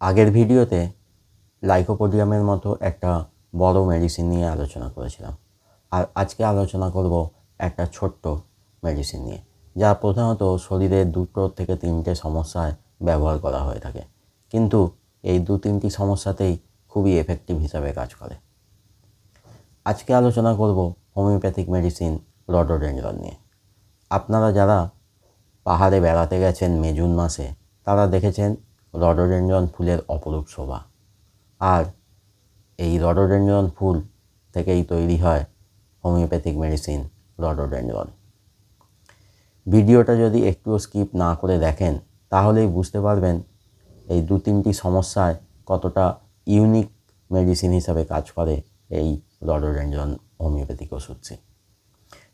আগের ভিডিওতে লাইকোপোডিয়ামের মতো একটা বড় মেডিসিন নিয়ে আলোচনা করেছিলাম। আর আজকে আলোচনা করব একটা ছোট্ট মেডিসিন নিয়ে, যা প্রধানত শরীরের দুটো থেকে তিনটে সমস্যায় ব্যবহার করা হয়ে থাকে। কিন্তু এই দু তিনটি সমস্যাতেই খুবই এফেক্টিভ হিসাবে কাজ করে। আজকে আলোচনা করব হোমিওপ্যাথিক মেডিসিন রডোডেন্ড্রন নিয়ে। আপনারা যারা পাহাড়ে বেড়াতে গেছেন মে জুন মাসে, তারা দেখেছেন রডোডেন্ড্রন ফুলের অপরূপ শোভা। আর এই রডোডেন্ড্রন ফুল থেকেই তৈরি হয় হোমিওপ্যাথিক মেডিসিন রডোডেন্ড্রন। ভিডিওটা যদি একটুও স্কিপ না করে দেখেন, তাহলেই বুঝতে পারবেন এই দু তিনটি সমস্যায় কতটা ইউনিক মেডিসিন হিসাবে কাজ করে এই রডোডেন্ড্রন হোমিওপ্যাথিক ওষুধটি।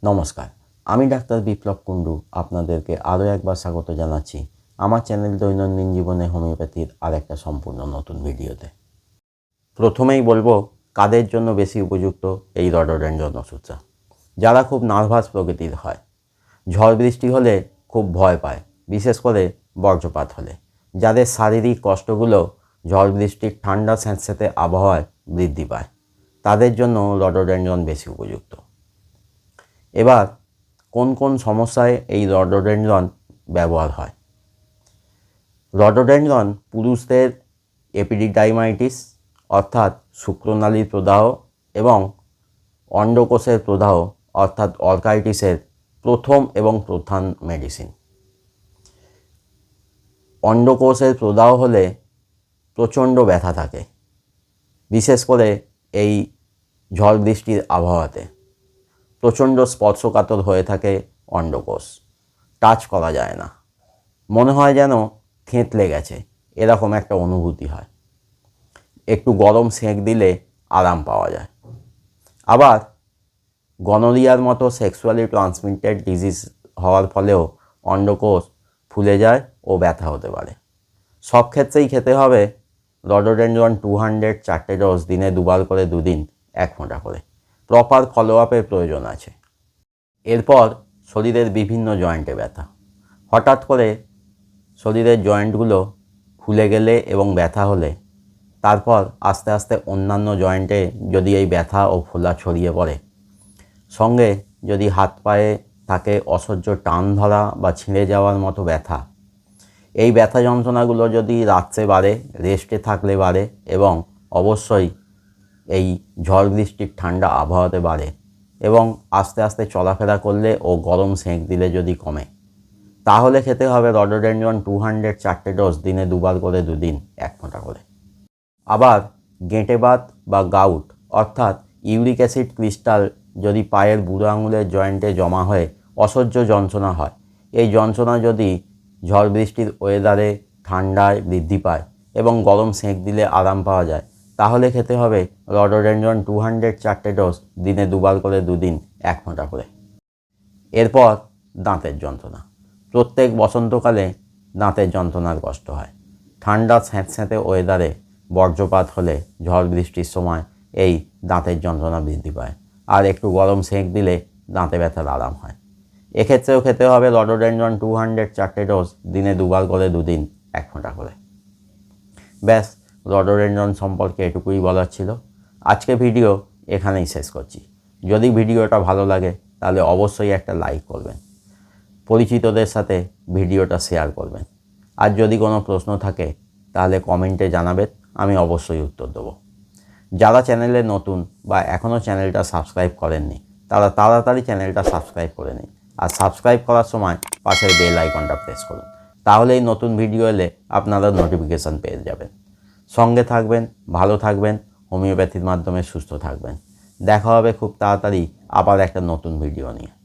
নমস্কার, আমি ডাক্তার বিপ্লব কুণ্ডু, আপনাদেরকে আরও একবার স্বাগত জানাচ্ছি। আমার চ্যানেল দৈনন্দিন জীবনে হোমিওপ্যাথির আর একটা সম্পূর্ণ নতুন ভিডিওতে। প্রথমেই বলব, কাদের জন্য বেশি উপযুক্ত এই রডোডেন্ড্রন ওষুধটা যারা খুব নার্ভাস প্রকৃতির হয়, ঝড় বৃষ্টি হলে খুব ভয় পায়, বিশেষ করে বজ্রপাত হলে। যাদের শারীরিক কষ্টগুলো ঝড় বৃষ্টির ঠান্ডা স্যাঁতস্যাঁতে আবহাওয়ায় বৃদ্ধি পায়, তাদের জন্য রডোডেন্ড্রন বেশি উপযুক্ত। এবার, কোন কোন সমস্যায় এই রডোডেন্ড্রন ব্যবহার হয়? রডোডেন্ড্রন পুরুষদের এপিডিডাইমাইটিস, অর্থাৎ শুক্রনালীর প্রদাহ এবং অন্ডকোষের প্রদাহ, অর্থাৎ অর্কাইটিসের প্রথম এবং প্রধান মেডিসিন। অন্ডকোষের প্রদাহ হলে প্রচণ্ড ব্যথা থাকে, বিশেষ করে এই ঝড় বৃষ্টির আবহাওয়াতে। প্রচণ্ড স্পর্শকাতর হয়ে থাকে অন্ডকোষ, টাচ করা যায় না। মনে হয় যেন থেঁতলে গেছে। এরকম একটা অনুভূতি হয়। একটু গরম সেঁক দিলে আরাম পাওয়া যায়। আবার গনোরিয়ার মতো সেক্সুয়ালি ট্রান্সমিটেড ডিজিজ হওয়ার ফলেও অন্ডকোষ ফুলে যায় ও ব্যথা হতে পারে। সব ক্ষেত্রেই খেতে হবে রডোডেন্ড্রন টু হান্ড্রেড চারটে ডোজ দিনে দুবার করে দুদিন এক ফোঁটা করে। প্রপার ফলো আপের প্রয়োজন আছে। এরপর শরীরের বিভিন্ন জয়েন্টে ব্যথা। হঠাৎ করে শরীরের জয়েন্টগুলো ফুলে গেলে এবং ব্যথা হলে, তারপর আস্তে আস্তে অন্যান্য জয়েন্টে যদি এই ব্যথা ও ফোলা ছড়িয়ে পড়ে। সঙ্গে যদি হাত পায়ে থাকে অসহ্য টান ধরা বা ছিঁড়ে যাওয়ার মতো ব্যথা। এই ব্যথা যন্ত্রণাগুলো যদি রাত্রে বাড়ে, রেস্টে থাকলে বাড়ে এবং অবশ্যই এই ঝড় বৃষ্টির ঠান্ডা আবহাওয়াতে বাড়ে এবং আস্তে আস্তে চলাফেরা করলে ও গরম সেঁক দিলে যদি কমে। তাহলে খেতে হবে রডোডেন্ড্রন টু হান্ড্রেড চারটে ডোজ দিনে দুবার করে দুদিন, এক ফোঁটা করে। আবার গেঁটে বাত বা গাউট অর্থাৎ ইউরিক অ্যাসিড ক্রিস্টাল যদি পায়ের বুড়ো আঙুলের জয়েন্টে জমা হয়ে অসহ্য যন্ত্রণা হয়, এই যন্ত্রণা যদি ঝড় বৃষ্টির ওয়েদারে ঠান্ডায় বৃদ্ধি পায় এবং গরম সেঁক দিলে আরাম পাওয়া যায়, তাহলে খেতে হবে রডোডেন্ড্রন টু হান্ড্রেড চারটে ডোজ দিনে দুবার করে দুদিন, এক ফোঁটা করে। এরপর দাঁতের যন্ত্রণা। প্রত্যেক বসন্তকালে দাঁতের যন্ত্রণার কষ্ট হয়। ঠান্ডা স্যাঁতস্যাঁতে ওয়েদারে বজ্রপাত হলে ঝড় বৃষ্টির সময় এই দাঁতের যন্ত্রণা বৃদ্ধি পায় আর একটু গরম সেঁক দিলে দাঁতে ব্যথার আরাম হয়। এক্ষেত্রেও খেতে হবে রডোডেন্ড্রন টু হান্ড্রেড চারটে ডোজ দিনে দুবার করে দুদিন এক ফোঁটা করে। ব্যাস রডোডেন্ড্রন সম্পর্কে এটুকুই বলার ছিল। আজকে ভিডিও এখানেই শেষ করছি। যদি ভিডিওটা ভালো লাগে, তাহলে অবশ্যই একটা লাইক করবেন। পরিচিতদের সাথে ভিডিওটা শেয়ার করবেন। আর যদি কোনো প্রশ্ন থাকে, তাহলে কমেন্টে জানাবেন, আমি অবশ্যই উত্তর দেবো। যারা চ্যানেলে নতুন বা এখনও চ্যানেলটা সাবস্ক্রাইব করেননি, তারা তাড়াতাড়ি চ্যানেলটা সাবস্ক্রাইব করে নিন। আর সাবস্ক্রাইব করার সময় পাশের বেল আইকনটা প্রেস করুন। তাহলেই নতুন ভিডিও এলে আপনারা নোটিফিকেশান পেয়ে যাবেন। সঙ্গে থাকবেন, ভালো থাকবেন, হোমিওপ্যাথির মাধ্যমে সুস্থ থাকবেন। দেখা হবে খুব তাড়াতাড়ি আবার একটা নতুন ভিডিও নিয়ে।